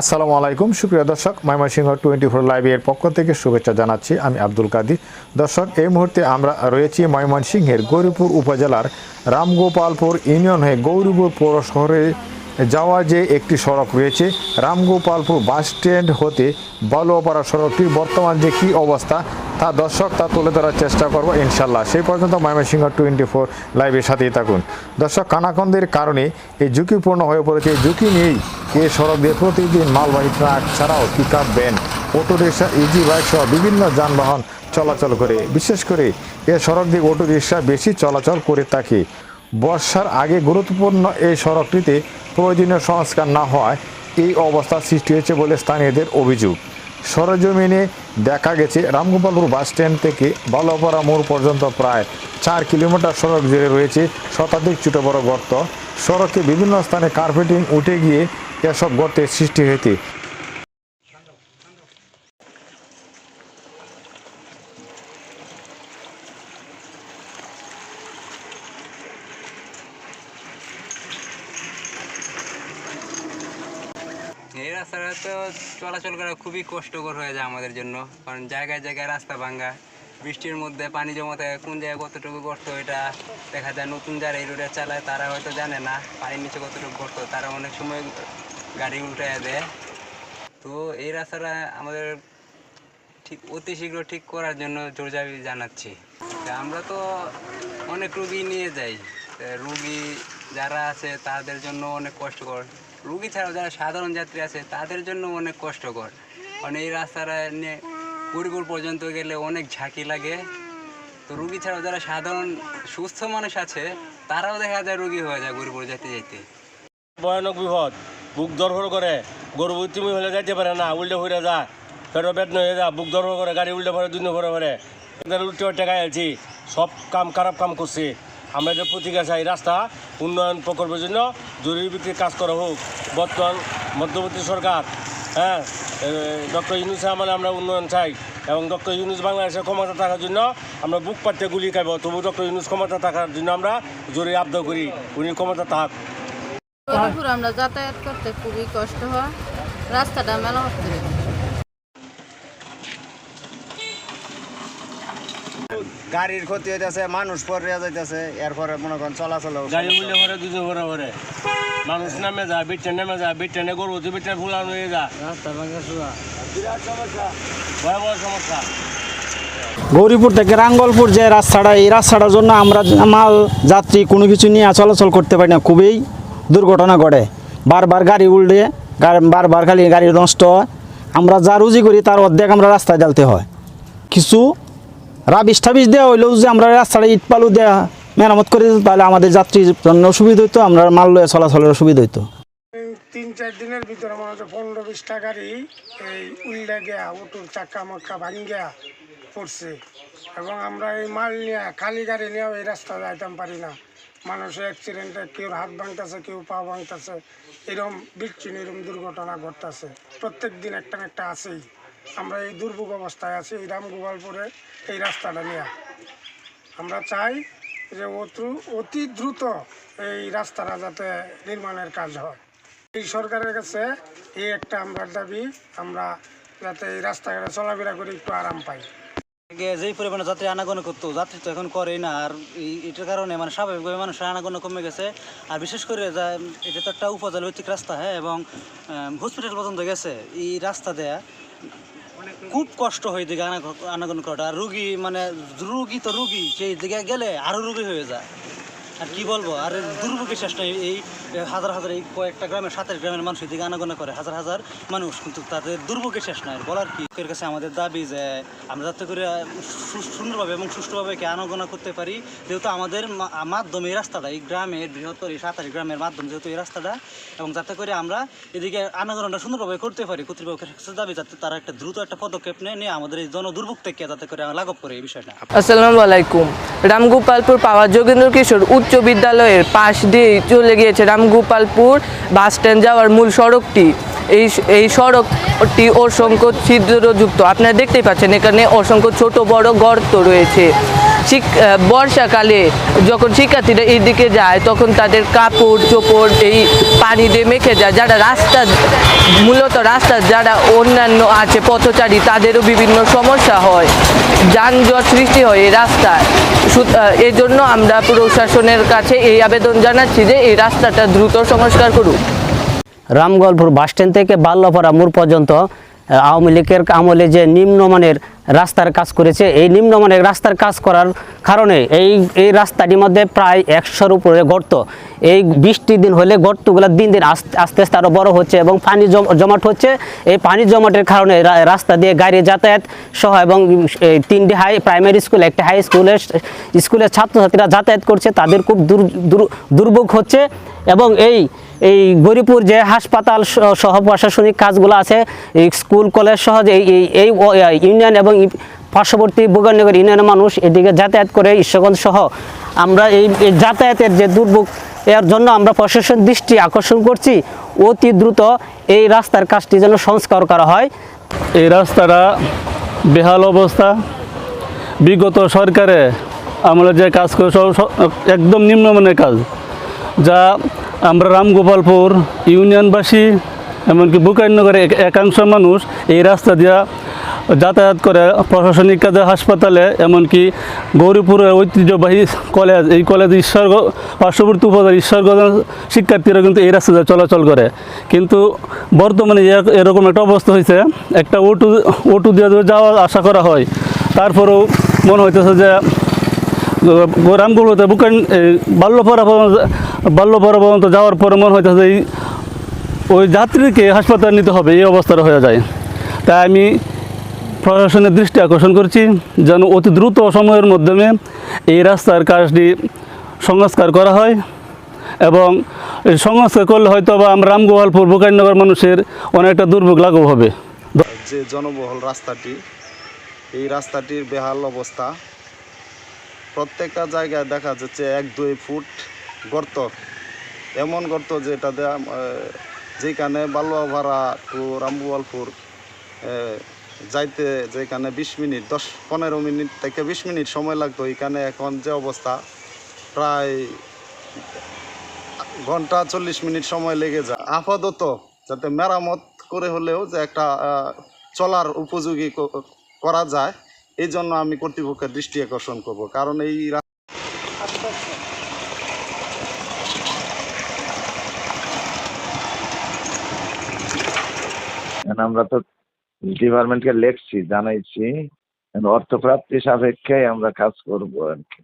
আসসালামু আলাইকুম। সুপ্রিয় দর্শক, ময়মনসিংহ টোয়েন্টি ফোর লাইভ এর পক্ষ থেকে শুভেচ্ছা জানাচ্ছি। আমি আব্দুল কাদির। দর্শক, এই মুহূর্তে আমরা রয়েছি ময়মনসিংহের গৌরীপুর উপজেলার রামগোপালপুর ইউনিয়ন হয়ে গৌরীপুর পৌর শহরে যাওয়া যে একটি সড়ক রয়েছে, রামগোপালপুর বাস স্ট্যান্ড হতে বালুয়াপাড়া সড়কটির বর্তমান যে কী অবস্থা তা দর্শক, তা তুলে ধরার চেষ্টা করব, ইনশাল্লাহ। সেই পর্যন্ত ময়মনসিংহ টোয়েন্টি ফোর লাইভের সাথেই থাকুন। দর্শক, কানাকন্দের কারণে এই ঝুঁকিপূর্ণ হয়ে পড়েছে। এই ঝুঁকি নিয়েই এই সড়ক দিয়ে প্রতিদিন মালবাহী ট্রাক ছাড়াও pick up van auto rickshaw easy bike সহ বিভিন্ন যানবাহন চলাচল করে। বিশেষ করে এ সড়ক দিয়ে অটো রিক্সা বেশি চলাচল করে থাকে। বর্ষার আগে গুরুত্বপূর্ণ এই সড়কটিতে প্রয়োজনীয় সংস্কার না হওয়ায় এই অবস্থা সৃষ্টি হয়েছে বলে স্থানীয়দের অভিযোগ। সরজমিনে দেখা গেছে রামগোপালপুর বাস স্ট্যান্ড থেকে বালোপাড়া মোড় পর্যন্ত প্রায় চার কিলোমিটার সড়ক জুড়ে রয়েছে শতাধিক ছোটো বড় গর্ত। সড়কে বিভিন্ন স্থানে কার্পেটিং উঠে গিয়ে এসব গর্তের সৃষ্টি হয়েছে। এই রাস্তাটা তো চলাচল করা খুবই কষ্টকর হয়ে যায় আমাদের জন্য। কারণ জায়গায় জায়গায় রাস্তা ভাঙ্গা, বৃষ্টির মধ্যে পানি জমা থাকে কোন জায়গায় কতটুকু গর্ত এটা দেখা যায়। নতুন যারা এই রোডে চালায় তারা হয়তো জানে না পানির নিচে কতটুকু গর্ত, তারা অনেক সময় গাড়ি উল্টে দেয়। তো এই রাস্তাটা আমাদের ঠিক অতি শীঘ্র ঠিক করার জন্য জোরজাবি জানাচ্ছি। আমরা তো অনেক রুগী নিয়ে যাই। রুগী যারা আছে তাদের জন্য অনেক কষ্টকর। রুগী ছাড়াও যারা সাধারণ যাত্রী আছে, তাদের জন্য অনেক কষ্টকর। কারণ এই রাস্তাটা নিয়ে গরিপুর পর্যন্ত গেলে অনেক ঝাঁকি লাগে। তো রুগী ছাড়াও যারা সাধারণ, সুস্থ মানুষ আছে, তারাও দেখা যায় রুগী হয়ে যায় গরিপুর যেতে যেতে। ভয়ানক বিপদ। বুক দরফর করে, গরু তুমি হলে যাইতে পারে না, উল্টে ফুরে যা পেটও পেট হয়ে যা বুক দরফর করে, গাড়ি উল্টে পরে দুই ভরে ভরে উল্টে টাকায় আছি। সব কাম, খারাপ কাম করছি। আমরা যে প্রতিকার চাই, রাস্তা উন্নয়ন প্রকল্পের জন্য জরুরি ভিত্তিক কাজ করা হোক। বর্তমান মধ্যবর্তী সরকার হ্যাঁ ডক্টর ইউনুস মানে আমরা উন্নয়ন চাই এবং ডক্টর ইউনুস বাংলাদেশের ক্ষমতা থাকার জন্য আমরা বুক পাতে গুলি খাইব, তবু ডক্টর ইউনুস ক্ষমতা থাকার জন্য আমরা জরুরি আবদার করি, উনি ক্ষমতা থাক। আমরা যাতায়াত করতে খুবই কষ্ট হয়, রাস্তাটা মেরামত করে দিন। গাড়ির ক্ষতি হইতেছে মানুষ পরে যাইতেছে এরপরে মনে করেন চলাচল গাড়ি উল্টে ভরে দুজন ভরে ভরে মানুষ নামে যায় বিট্টে নেমে যায় বিট্টে নে গরু বিট্টে ফুলানো হয়ে যায় বিরাট সমস্যা ভয়াবহ সমস্যা। গৌরীপুর থেকে রাঙ্গলপুর যে রাস্তাটা এই রাস্তাটার জন্য আমরা মাল যাত্রী কোনো কিছু নিয়ে চলাচল করতে পারি না। খুবই দুর্ঘটনা ঘটে। বারবার গাড়ি উল্টে বারবার খালি গাড়ি নষ্ট হয়। আমরা যা রুজি করি তার অর্ধেক আমরা রাস্তায় জ্বালতে হয়। কিছু রাবিশ টাবিশ দেওয়া হইলেও যে আমরা রাস্তাটা ইট বালু দেওয়া মেরামত করে দিত তাহলে আমাদের যাত্রীর জন্য সুবিধা হইতো, আমরা মাল লয়ে চলাচলের সুবিধা হইতো। তিন চার দিনের ভিতরে মনে হচ্ছে পনেরো বিশটা গাড়ি এই উল্লে গিয়া উটুর চাক্কা মাক্কা ভাঙ্গিয়া পড়ছে। এবং আমরা এই মাল নিয়ে খালি গাড়ি নিয়েও এই রাস্তা যাইতাম পারি না। মানুষের অ্যাক্সিডেন্টে কেউ হাত ভাঙতেছে, কেউ পা ভাঙতেছে এরকম বিচ্ছিন্ন এরকম দুর্ঘটনা ঘটতেছে। প্রত্যেক দিন একটা একটা আছেই। আমরা এই দুর্ভোগ অবস্থায় আছি, এই রামগোপালপুরে এই রাস্তাটা নিয়ে। আমরা চাই যে অতি দ্রুত এই রাস্তাটা যাতে নির্মাণের কাজ হয়। এই সরকারের কাছে এই একটা আমরা দাবি, আমরা যাতে এই রাস্তাঘাটে চলাফেরা করে একটু আরাম পাই। আগে যেই পরিমাণে যাত্রী আনাগোনা করতো, যাত্রী তো এখন করেই না, আর এটার কারণে মানে স্বাভাবিকভাবে মানুষের আনাগোনা কমে গেছে। আর বিশেষ করে যা, এটা তো একটা উপজেলা ভিত্তিক রাস্তা হ্যাঁ এবং হসপিটাল পর্যন্ত গেছে। এই রাস্তা দেয়া খুব কষ্ট হয় দিকে আনাগোনা করাটা। আর রুগী মানে রুগী তো রুগী, সেই দিকে গেলে আরও রুগী হয়ে যায়। আর কি বলব, আর দুর্ভোগের শেষ নাই এই হাজার হাজার এই কয়েকটা গ্রামের, সাতের গ্রামের মানুষ এদিকে আনাগোনা করে, হাজার হাজার মানুষ, কিন্তু তাদের দুর্ভোগের শেষ নাই বলার কি? এর কাছে আমাদের দাবি যে আমরা যাতে করে সুন্দরভাবে এবং সুষ্ঠুভাবে কি আনাগোনা করতে পারি, যেহেতু আমাদের মাধ্যমে এই রাস্তাটা, এই গ্রামের বৃহত্তর এই সাতাশ গ্রামের মাধ্যমে যেহেতু এই রাস্তাটা, এবং যাতে করে আমরা এদিকে আনাগোনাটা সুন্দরভাবে করতে পারি, কর্তৃপক্ষের কাছে দাবি যাতে তারা একটা দ্রুত একটা পদক্ষেপ নেয়, নিয়ে আমাদের এই জনদুর্ভোগ থেকে যাতে করে লাঘব করে, এই বিষয়টা। আসসালামু আলাইকুম। রামগোপালপুর পাওয়া যোগেন্দ্র কিশোর উচ্চ বিদ্যালয়ের পাশ দিয়ে চলে গিয়েছে রামগোপালপুর বাস স্ট্যান্ড যাওয়ার মূল সড়কটি। এই এই সড়কটি অসংখ্য ছিদ্রযুক্ত। আপনারা দেখতেই পাচ্ছেন এখানে অসংখ্য ছোট বড় গর্ত রয়েছে। বর্ষাকালে যখন শিক্ষার্থীরা এই দিকে যায়, তখন তাদের কাপড়, চোপড় এই পানি দিয়ে মেখে যায়। যারা রাস্তা, মূলত রাস্তার যারা অন্যান্য আছে, পথচারী, তাদেরও বিভিন্ন সমস্যা হয়, যানজট সৃষ্টি হয় এই রাস্তায়। সুত- এই জন্য আমরা প্রশাসনের কাছে এই আবেদন জানাচ্ছি যে এই রাস্তাটা দ্রুত সংস্কার করুক। রামগলপুর বাসস্ট্যান্ড থেকে বাল্যপাড়া মোড় পর্যন্ত আওয়ামী লীগের আমলে যে নিম্নমানের রাস্তার কাজ করেছে, এই নিম্নমানের রাস্তার কাজ করার কারণে এই এই রাস্তাটির মধ্যে প্রায় একশোর উপরে গর্ত। এই বৃষ্টি দিন হলে গর্তগুলো দিন দিন আস্তে আস্তে আস্তে আরও বড় হচ্ছে এবং পানি জম- জমাট হচ্ছে। এই পানি জমাটের কারণে রাস্তা দিয়ে গাড়ি যাতায়াত সহ এবং এই তিনটি হাই, প্রাইমারি স্কুল, একটি হাই স্কুলের স্কুলের ছাত্রছাত্রীরা যাতায়াত করছে, তাদের খুব দুর, দুর- দুর্ভোগ হচ্ছে এবং এই এই গরিপুর যে হাসপাতাল সহ প্রশাসনিক কাজগুলো আছে, এই স্কুল, কলেজ সহ এই ইউনিয়ন এবং পার্শ্ববর্তী বুগানগর ইউনিয়নের মানুষ এদিকে যাতায়াত করে ঈশ্বরগঞ্জ সহ আমরা এই যাতায়াতের যে দুর্ভোগ, এর জন্য আমরা প্রশাসন দৃষ্টি আকর্ষণ করছি। অতি দ্রুত এই রাস্তার কাজটি যেন সংস্কার করা হয়। এই রাস্তাটা বেহাল অবস্থা। বিগত সরকারে আমরা যে কাজ করে একদম নিম্নমানের কাজ। যা আমরা রামগোপালপুর ইউনিয়নবাসী, এমনকি বুকাইনগরের এক- একাংশ মানুষ এই রাস্তা দিয়া যাতায়াত করে প্রশাসনিক কাজে, হাসপাতালে, এমনকি গৌরীপুরের ঐতিহ্যবাহী কলেজ এই কলেজ ঈশ্বর পার্শ্ববর্তী উপজেলার ঈশ্বরগঞ্জ শিক্ষার্থীরা কিন্তু এই রাস্তা দিয়ে চলাচল করে। কিন্তু বর্তমানে এর- এরকম একটা অবস্থা হয়েছে, একটা অটো অটো দিয়ে যাওয়া আশা করা হয়। তারপরেও মনে হইতেছে যে রামগুলোতে বুকান বাল্যপাড়া পর্যন্ত বাল্যপাড়া পর্যন্ত যাওয়ার পরে মনে হইতেছে এই, ওই যাত্রীকে হাসপাতালে নিতে হবে, এই অবস্থাটা হয়ে যায়। তাই আমি প্রশাসনের দৃষ্টি আকর্ষণ করছি, যেন অতি দ্রুত সময়ের মাধ্যমে এই রাস্তার কাজটি সংস্কার করা হয় এবং সংস্কার করলে হয়তো বা আমরা রামগোপালপুর বুকাইনগর মানুষের অনেকটা দুর্ভোগ লাঘব হবে। যে জনবহুল রাস্তাটি, এই রাস্তাটির বেহাল অবস্থা প্রত্যেকটা জায়গায় দেখা যাচ্ছে এক দুই ফুট গর্ত। এমন গর্ত যেটা দেয়া আহ, যেখানে বালুয়াভাড়া টু রামবুয়ালপুর যাইতে যেখানে বিশ মিনিট দশ পনেরো মিনিট থেকে বিশ মিনিট সময় লাগতো। এখানে এখন যে অবস্থা প্রায় ঘণ্টা চল্লিশ মিনিট সময় লেগে যায়। আপাতত যাতে মেরামত করে হলেও যে একটা চলার উপযোগী করা যায় এই জন্য আমি কর্তৃপক্ষের দৃষ্টি আকর্ষণ করব, কারণ এই আমরা তো ডিপার্টমেন্টকে লেখছি, জানাইছি অর্থপ্রাপ্তি সাপেক্ষে আমরা কাজ করব আর কি।